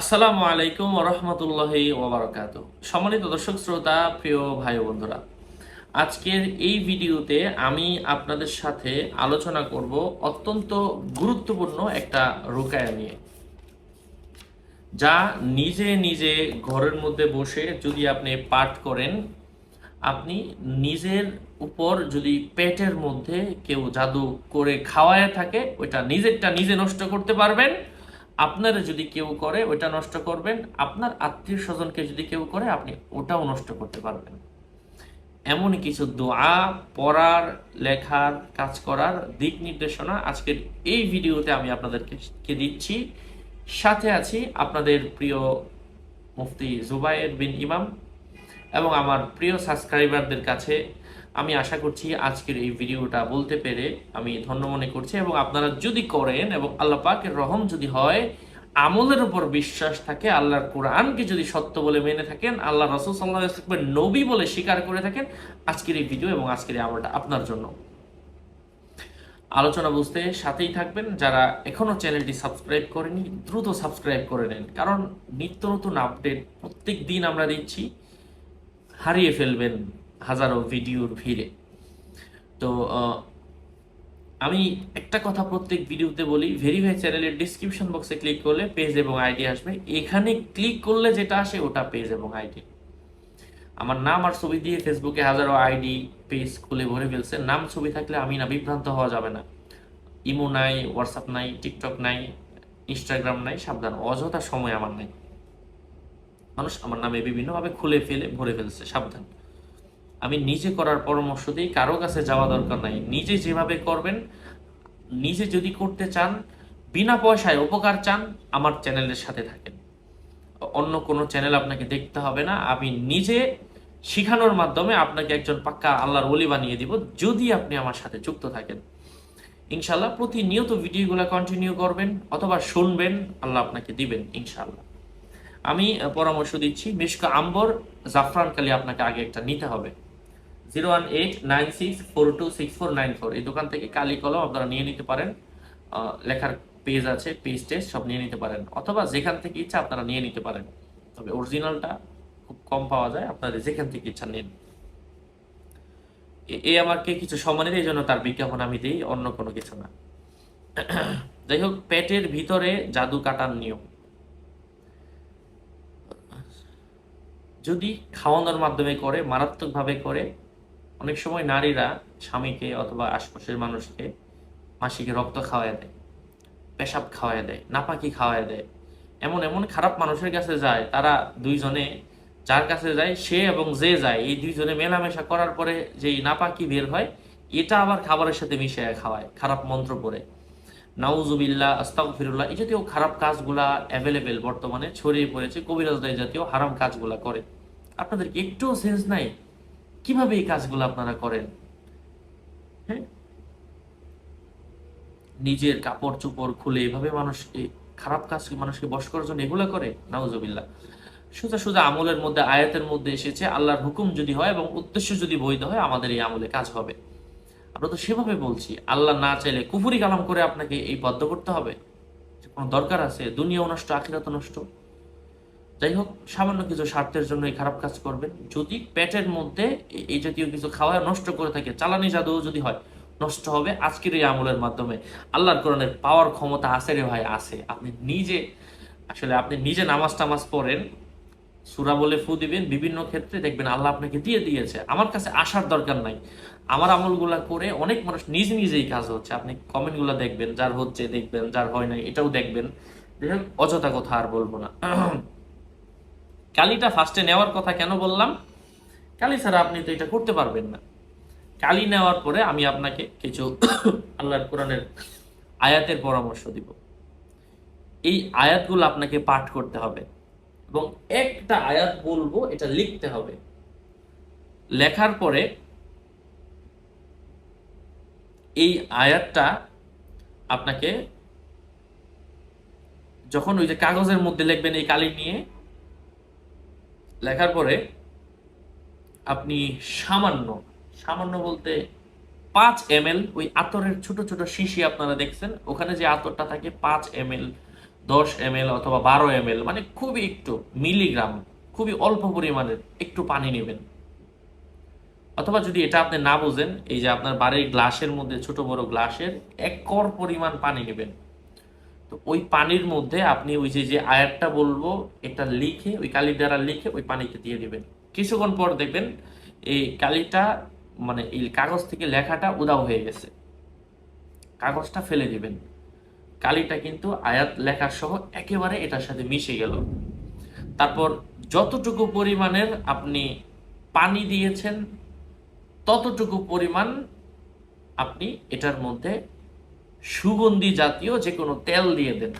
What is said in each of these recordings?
আসসালামু আলাইকুম রহমতুল্লাহি ওবরাকাত সম্মানিত দর্শক, শ্রোতা, প্রিয় ভাই বন্ধুরা, আজকের এই ভিডিওতে আমি আপনাদের সাথে আলোচনা করব অত্যন্ত গুরুত্বপূর্ণ একটা রোকায়া নিয়ে, যা নিজে নিজে ঘরের মধ্যে বসে যদি আপনি পাঠ করেন, আপনি নিজের উপর যদি পেটের মধ্যে কেউ জাদু করে খাওয়ায় থাকে, ওইটা নিজেরটা নিজে নষ্ট করতে পারবেন আপনার যদি কেউ করে ওটা নষ্ট করবেন। আপনার আত্মীয় স্বজনকে যদি কেউ করে, আপনি ওটাও নষ্ট করতে পারবেন। এমন কিছু দোয়া, পড়ার, লেখার, কাজ করার দিক নির্দেশনা আজকের এই ভিডিওতে আমি আপনাদেরকে দিচ্ছি। সাথে আছি আপনাদের প্রিয় মুফতি জুবায়ের বিন ইমাম এবং আমার প্রিয় সাবস্ক্রাইবারদের কাছে আমি আশা করছি আজকের এই ভিডিওটা বলতে পেরে আমি ধন্য মনে করছি এবং আপনারা যদি করেন এবং আল্লাহ পাকের রহম যদি হয়, আমলের উপর বিশ্বাস থাকে, আল্লাহর কোরআনকে যদি সত্য বলে মেনে থাকেন, আল্লাহ রসুল সাল্লাহ নবী বলে স্বীকার করে থাকেন, আজকের এই ভিডিও এবং আজকের এই আমলটা আপনার জন্য। আলোচনা বুঝতে সাথেই থাকবেন। যারা এখনও চ্যানেলটি সাবস্ক্রাইব করেনি, দ্রুত সাবস্ক্রাইব করে নেন। কারণ নিত্য নতুন আপডেট প্রত্যেক দিন আমরা দিচ্ছি। হারিয়ে ফেলবেন। হাজারো ভিডিওর ভিড়ে। তো আমি একটা কথা প্রত্যেক ভিডিওতে বলি ভেরিফাই চ্যানেলের ডিসক্রিপশন বক্সে ক্লিক করলে পেজ এবং আইডি আসবে। এখানে ক্লিক করলে যেটা আসে ওটা পেজ এবং আইডি আমার নাম আর ছবি দিয়ে ফেসবুকে হাজারো আইডি পেজ খুলে ভরে ফেলছে। নাম, ছবি থাকলে আমি না, বিভ্রান্ত হওয়া যাবে না। ইমো নাই হোয়াটসঅ্যাপ নাই টিকটক নাই ইনস্টাগ্রাম নাই, সাবধান। অযথা সময় আমার নাই। মানুষ আমার নামে বিভিন্নভাবে খুলে ফেলে, ভরে ফেলছে, সাবধান। আমি নিজে করার পরামর্শ দিই, কারও কাছে যাওয়া দরকার নাই। নিজে যেভাবে করবেন, নিজে যদি করতে চান, বিনা পয়সায় উপকার চান, আমার চ্যানেলের সাথে থাকেন। অন্য কোনো চ্যানেল আপনাকে দেখতে হবে না। আমি নিজে শিখানোর মাধ্যমে আপনাকে একজন পাক্কা আল্লাহর ওলি বানিয়ে দিব, যদি আপনি আমার সাথে যুক্ত থাকেন। ইনশাল্লাহ প্রতিনিয়ত ভিডিওগুলো কন্টিনিউ করবেন অথবা শুনবেন, আল্লাহ আপনাকে দিবেন ইনশাল্লাহ আমি পরামর্শ দিচ্ছি, মিশকা আম্বর, জাফরান কালি আপনাকে আগে একটা নিতে হবে। Zero one eight nine six four two six four nine four এই দোকান থেকে কালি কলম আপনারা নিয়ে নিতে পারেন। লেখার পেজ আছে, পেজ টেস্ট, সব নিয়ে নিতে পারেন। অথবা যেখান থেকে ইচ্ছা আপনারা নিয়ে নিতে পারেন। তবে অরিজিনালটা খুব কম পাওয়া যায় আপনাদের যেখান থেকে ইচ্ছা নিন। এ- আমাকে কিছু সম্মানের এই জন্য তার বিজ্ঞাপন আমি দিই, অন্য কোনো কিছু না। যাই হোক পেটের ভিতরে জাদু কাটার নিয়ম। যদি খাওয়ানোর মাধ্যমে করে, মারাত্মকভাবে করে অনেক সময় নারীরা স্বামীকে অথবা আশপাশের মানুষকে মাসিকে রক্ত খাওয়ায় দেয়, পেশাব খাওয়ায় দেয়, নাপাকি খাওয়ায় দেয়। এমন এমন খারাপ মানুষের কাছে যায়, তারা দুইজনে যার কাছে যায় সে এবং যে যায়, এই দুইজনে মেলামেশা করার পরে যেই নাপাকি বের হয়, এটা আবার খাবারের সাথে মিশিয়ে খাওয়ায়, খারাপ মন্ত্র পরে নাউজুবিল্লাহ, আস্তাগফিরুল্লাহ, এই জাতীয় খারাপ কাজগুলা অ্যাভেলেবেল বর্তমানে ছড়িয়ে পড়েছে কবিরাজদাই জাতীয় হারাম কাজগুলা করে। আপনাদের একটুও সেন্স নাই? কীভাবে এই কাজগুলো আপনারা করেন? হ্যাঁ? নিজের কাপড় চোপড় খুলে এভাবে মানুষ এই খারাপ কাজ মানুষকে বশ করার জন্য এগুলো করে? নাউজুবিল্লাহ। সোজা সোজা আমলের মধ্যে, আয়াতের মধ্যে এসেছে, আল্লাহর হুকুম যদি হয় এবং উদ্দেশ্য যদি বৈধ হয়, আমাদের এই আমলে কাজ হবে। আমরা তো সেভাবে বলছি, আল্লাহ না চাইলে কুফুরি কালাম করে আপনাকে এই বদ্ধ করতে হবে। কোনো দরকার আছে, দুনিয়াও নষ্ট, আখিরাতও নষ্ট। যাই হোক, সামান্য কিছু স্বার্থের জন্য এই খারাপ কাজ করবেন। যদি পেটের মধ্যে এই জাতীয় কিছু খাওয়া নষ্ট করে থাকে, চালানি জাদু যদি হয়, নষ্ট হবে আজকের এই আমলের মাধ্যমে। আল্লাহর কোরআনের পাওয়ার ক্ষমতা আছে রে ভাই, আছে। আপনি নিজে, আসলে আপনি নিজে নামাজ টামাজ পড়েন, সুরা বলে ফু দিবেন, বিভিন্ন ক্ষেত্রে দেখবেন আল্লাহ আপনাকে দিয়ে দিয়েছে। আমার কাছে আসার দরকার নাই। আমার আমলগুলা করে অনেক মানুষ নিজ নিজেই কাজ হচ্ছে। আপনি কমেন্টগুলো দেখবেন, যার হচ্ছে দেখবেন, যার হয় নাই, এটাও দেখবেন। অযথা কথা আর বলব না। কালিটা ফার্স্টে নেওয়ার কথা কেন বললাম? কালি ছাড়া আপনি তো এটা করতে পারবেন না। কালি নেওয়ার পরে আমি আপনাকে কিছু আল্লাহর কোরআনের আয়াতের পরামর্শ দিব। এই আয়াতগুলো আপনাকে পাঠ করতে হবে এবং একটা আয়াত বলব, এটা লিখতে হবে। লেখার পরে এই আয়াতটা আপনাকে যখন ওই যে কাগজের মধ্যে লিখবেন এই কালি নিয়ে লেখার পরে আপনি সামান্য সামান্য বলতে পাঁচ এম ওই আতরের ছোট ছোট শিশি আপনারা দেখছেন, ওখানে যে আতরটা থাকে পাঁচ এম এল দশ এম অথবা বারো এম মানে খুবই একটু মিলিগ্রাম, খুবই অল্প পরিমাণের একটু পানি নেবেন। অথবা যদি এটা আপনি না বুঝেন, এই যে আপনার বাড়ির গ্লাসের মধ্যে, ছোট বড় গ্লাসের এক কর পরিমাণ পানি নেবেন। তো ওই পানির মধ্যে আপনি ওই যে আয়াতটা বলব, এটা লিখে, ওই কালি দ্বারা লিখে ওই পানিতে দিয়ে দেবেন। কিছুক্ষণ পর দেখবেন এই কালিটা মানে এই কাগজ থেকে লেখাটা উদাও হয়ে গেছে। কাগজটা ফেলে দিবেন। কালিটা কিন্তু আয়াত লেখা সহ একেবারে এটার সাথে মিশে গেল। তারপর যতটুকু পরিমাণের আপনি পানি দিয়েছেন, ততটুকু পরিমাণ আপনি এটার মধ্যে সুগন্ধি জাতীয় যে কোনো তেল দিয়ে দেন।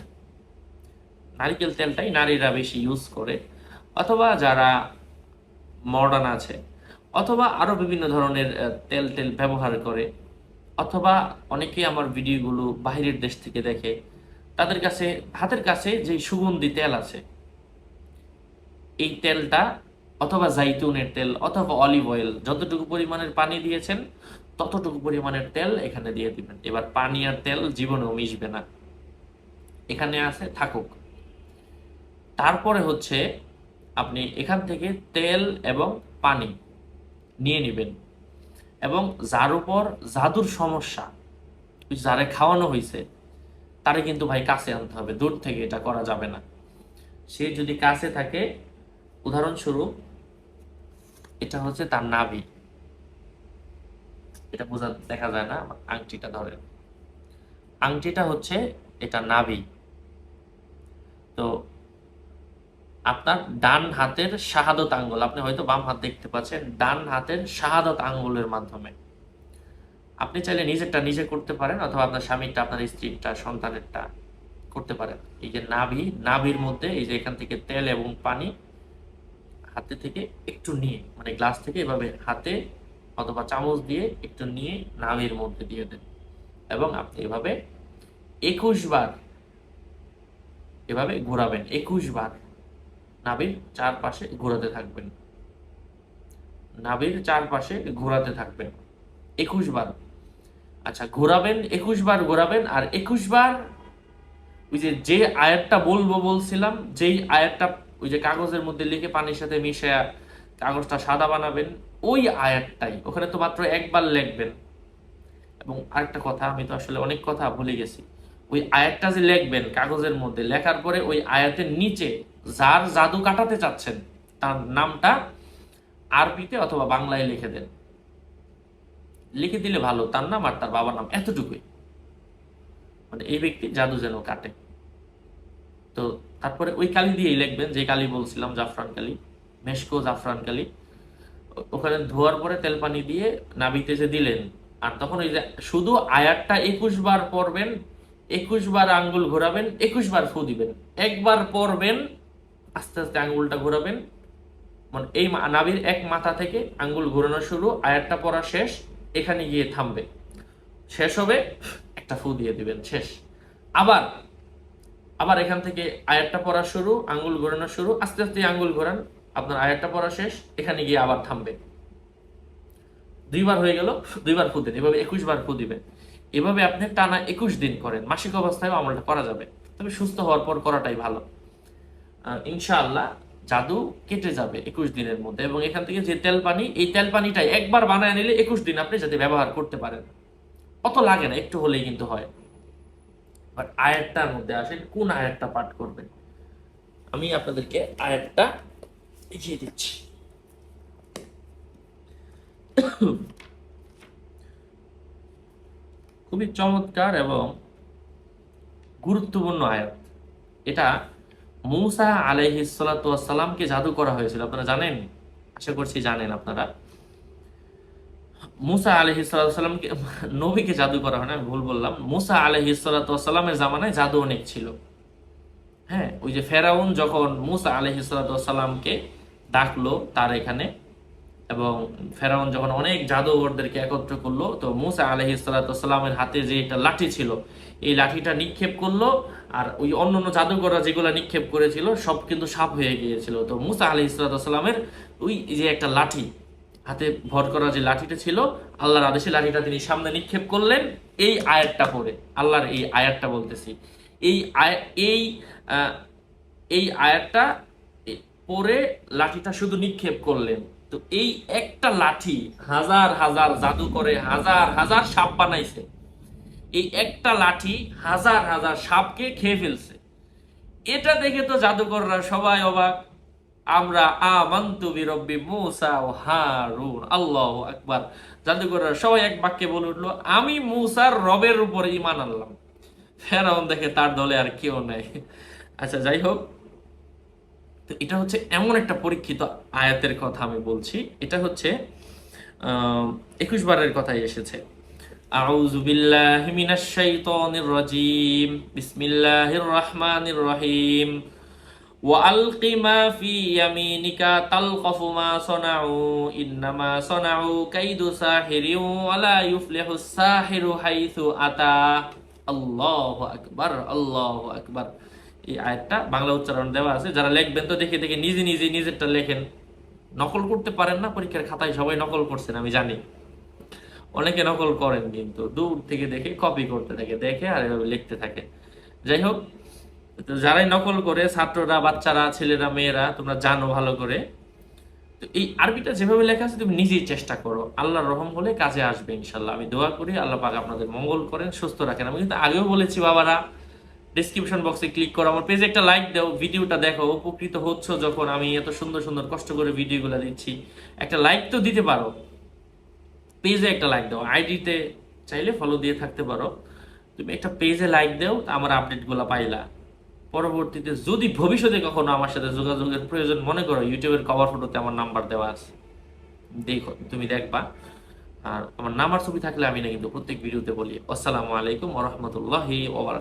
নারিকেল তেলটাই নারীরা বেশি ইউজ করে। অথবা যারা মডার্ন আছে, অথবা আরও বিভিন্ন ধরনের তেল টেল ব্যবহার করে, অথবা অনেকে আমার ভিডিওগুলো বাইরের দেশ থেকে দেখে, তাদের কাছে, হাতের কাছে যে সুগন্ধি তেল আছে, এই তেলটা অথবা জাইতুনের তেল অথবা অলিভ অয়েল যতটুকু পরিমাণের পানি দিয়েছেন ততটুকু পরিমাণের তেল এখানে দিয়ে দিবেন। এবার পানি আর তেল জীবনেও মিশবে না। এখানে আছে থাকুক। তারপরে হচ্ছে আপনি এখান থেকে তেল এবং পানি নিয়ে নেবেন। এবং যার উপর জাদুর সমস্যা যারে খাওয়ানো হয়েছে তারে কিন্তু ভাই কাছে আনতে হবে। দূর থেকে এটা করা যাবে না। সে যদি কাছে থাকে, উদাহরণস্বরূপ এটা হচ্ছে তার নাভি। এটা বোঝা দেখা যায় না আংটিটা ধরেন। আংটিটা হচ্ছে এটা নাভি। তো আপনার ডান হাতের শাহাদত আঙ্গুল, আপনি হয়তো বাম হাত দেখতে পাচ্ছেন, ডান হাতের শাহাদত আঙ্গুলের মাধ্যমে। আপনি চাইলে নিজেরটা নিজে করতে পারেন, অথবা আপনার স্বামীরটা, আপনার স্ত্রীরটা, সন্তানেরটা করতে পারেন। এই যে নাভি, নাভির মধ্যে এই যে এখান থেকে তেল এবং পানি হাতে থেকে একটু নিয়ে মানে গ্লাস থেকে এভাবে হাতে অথবা চামচ দিয়ে একটু নিয়ে নাভির মধ্যে দিয়ে দেন। এবং আপনি এভাবে একুশ বার এভাবে ঘোরাবেন। একুশ বার নাভির চারপাশে ঘোরাতে থাকবেন। নাভির চারপাশে ঘোরাতে থাকবেন। একুশ বার। আচ্ছা ঘোরাবেন, একুশ বার ঘোরাবেন আর একুশ বার ওই যে যে আয়াতটা বলব বলছিলাম, যেই আয়াতটা ওই যে কাগজের মধ্যে লিখে পানির সাথে মিশে কাগজটা সাদা বানাবেন ওই আয়াতটাই। ওখানে তো মাত্র একবার লিখবেন। এবং আরেকটা কথা, আমি তো আসলে অনেক কথা ভুলে গেছি। ওই আয়াতটা যে লিখবেন কাগজের মধ্যে, লেখার পরে ওই আয়াতের নিচে যার জাদু কাটাতে চাচ্ছেন, তার নামটা আরবিতে অথবা বাংলায় লিখে দেন। লিখে দিলে ভালো, তার নাম আর তার বাবার নাম, এতটুকুই। মানে এই ব্যক্তি জাদু যেন কাটে। তো তারপরে ওই কালি দিয়েই লিখবেন, যে কালি বলছিলাম, জাফরান কালি, মেশকো জাফরান কালি। ওখানে ধোয়ার পরে তেল পানি দিয়ে নাবিতে যে দিলেন। আর তখন ওই যে শুধু আয়াতটা একুশ বার পড়বেন, একুশ বার আঙ্গুল ঘোরাবেন, একুশ বার ফু দিবেন। একবার পড়বেন, আস্তে আস্তে আঙ্গুলটা ঘোরাবেন। মানে এই নাবির এক মাথা থেকে আঙ্গুল ঘোরানো শুরু, আয়াতটা পড়া শেষ, এখানে গিয়ে থামবে। শেষ হবে, একটা ফু দিয়ে দিবেন, শেষ। আবার আবার এখান থেকে আয়াতটা পড়া শুরু, আঙ্গুল ঘোরানো শুরু, আস্তে আস্তে আঙ্গুল ঘোরান। আপনার আয়াতটা পড়া শেষ, এখানে গিয়ে আবার থামবে। দুইবার হয়ে গেল, দুইবার ফু দেন, এভাবে একুশ বার ফু দিবেন। এভাবে আপনি টানা একুশ দিন করেন, মাসিক অবস্থায় আমলটা করা যাবে। তবে সুস্থ হওয়ার পর করাটাই ভালো। ইনশাআল্লাহ জাদু কেটে যাবে একুশ দিনের মধ্যে এবং এখান থেকে যে তেল পানি, এই তেল পানিটাই একবার বানায় নিলে একুশ দিন আপনি যাতে ব্যবহার করতে পারেন। অত লাগে না, একটু হলেই কিন্তু হয়। বাট আয়াতটার মধ্যে আসেন, কোন আয়াতটা পাঠ করবেন? আমি আপনাদেরকে আয়াতটা দেখিয়ে দিচ্ছি। খুবই চমৎকার এবং গুরুত্বপূর্ণ আয়াত। এটা মূসা আলাইহিসালামকে জাদু করা হয়েছিল। আপনারা জানেন? আশা করছি জানেন আপনারা। মুসা আলহিসাল্লামকে নবীকে জাদু করা হয় না ভুল বললাম। মুসা আলহিসাল্লামের জামানায় জাদু অনেক ছিল। হ্যাঁ ওই যে ফেরাউন যখন মুসা আলহিসাল্লামকে ডাকলো তার এখানে। এবং ফেরাউন যখন অনেক জাদুঘরদেরকে একত্র করল, তো মুসা আলহিসাল্লামের হাতে যে একটা লাঠি ছিল, এই লাঠিটা নিক্ষেপ করল আর ওই অন্য অন্য জাদুঘররা যেগুলো নিক্ষেপ করেছিল, সব কিন্তু সাপ হয়ে গিয়েছিল। তো মুসা আলহিসাল্লামের ওই যে একটা লাঠি, হাতে ভর করা যে লাঠিটা ছিল, আল্লাহর আদেশে লাঠিটা তিনি সামনে নিক্ষেপ করলেন। এই আয়াতটা পড়ে, আল্লাহর এই আয়াতটা বলতেছি। এই আয়, এই এই আয়াতটা পরে লাঠিটা শুধু নিক্ষেপ করলেন। তো এই একটা লাঠি হাজার হাজার জাদু করে, হাজার হাজার সাপ বানাইছে। এই একটা লাঠি হাজার হাজার সাপকে খেয়ে ফেলছে। এটা দেখে তো জাদুকররা সবাই অবাক। আমরা আমান্তু বিরব্বি মুসা ও হারুন, আল্লাহ আকবার। জাদুকররা সবাই এক বাক্যে বলে উঠল, আমি মুসার রবের উপরে ইমান আনলাম। ফেরাউন দেখে তার দলে আর কেউ নেই। আচ্ছা যাই হোক তো এটা হচ্ছে এমন একটা পরীক্ষিত আয়াতের কথা আমি বলছি এটা হচ্ছে একুশ বারের কথাই এসেছে আউযু বিল্লাহি মিনাশ শাইতানির রাজিম বিসমিল্লাহির রহমানির রহিম وألق ما في يمينك تلقف ما صنعوا إنما صنعوا كيد ساحر ولا يفلح الساحر حيث أتى الله أكبر الله أكبر এই আয়াতটা বাংলা উচ্চারণ দেওয়া আছে। যারা লিখবেন তো দেখে দেখে নিজে নিজে নিজেরটা লেখেন। নকল করতে পারেন না, পরীক্ষার খাতায় সবাই নকল করছেন, আমি জানি। অনেকে নকল করেন কিন্তু দূর থেকে দেখে কপি করতে থাকে, দেখে আর এভাবে লিখতে থাকে। যাই হোক, তো যারাই নকল করে, ছাত্ররা, বাচ্চারা, ছেলেরা, মেয়েরা, তোমরা জানো ভালো করে। তো এই আরবিটা যেভাবে লেখা আছে, তুমি নিজেই চেষ্টা করো। আল্লাহর রহম হলে কাজে আসবে ইনশাল্লাহ আমি দোয়া করি, আল্লাহ পাক আপনাদের মঙ্গল করেন, সুস্থ রাখেন। আমি কিন্তু আগেও বলেছি, বাবারা ডিসক্রিপশন বক্সে ক্লিক করো, আমার পেজে একটা লাইক দাও, ভিডিওটা দেখো, উপকৃত হচ্ছ যখন আমি এত সুন্দর সুন্দর কষ্ট করে ভিডিওগুলো দিচ্ছি। একটা লাইক তো দিতে পারো। পেজে একটা লাইক দাও। আইডিতে চাইলে ফলো দিয়ে থাকতে পারো। তুমি একটা পেজে লাইক দাও আমার আপডেটগুলো পাইলা। পরবর্তীতে যদি ভবিষ্যতে কখনো আমার সাথে যোগাযোগের প্রয়োজন, মনে করো ইউটিউবের কভার ফটোতে আমার নাম্বার দেওয়া আছে। দেখো, তুমি দেখবা। আর আমার নাম্বার ছবি থাকলে আমি না কিন্তু প্রত্যেক ভিডিওতে বলি। আসসালামু আলাইকুম ওরহমতুল্লাহি ওবার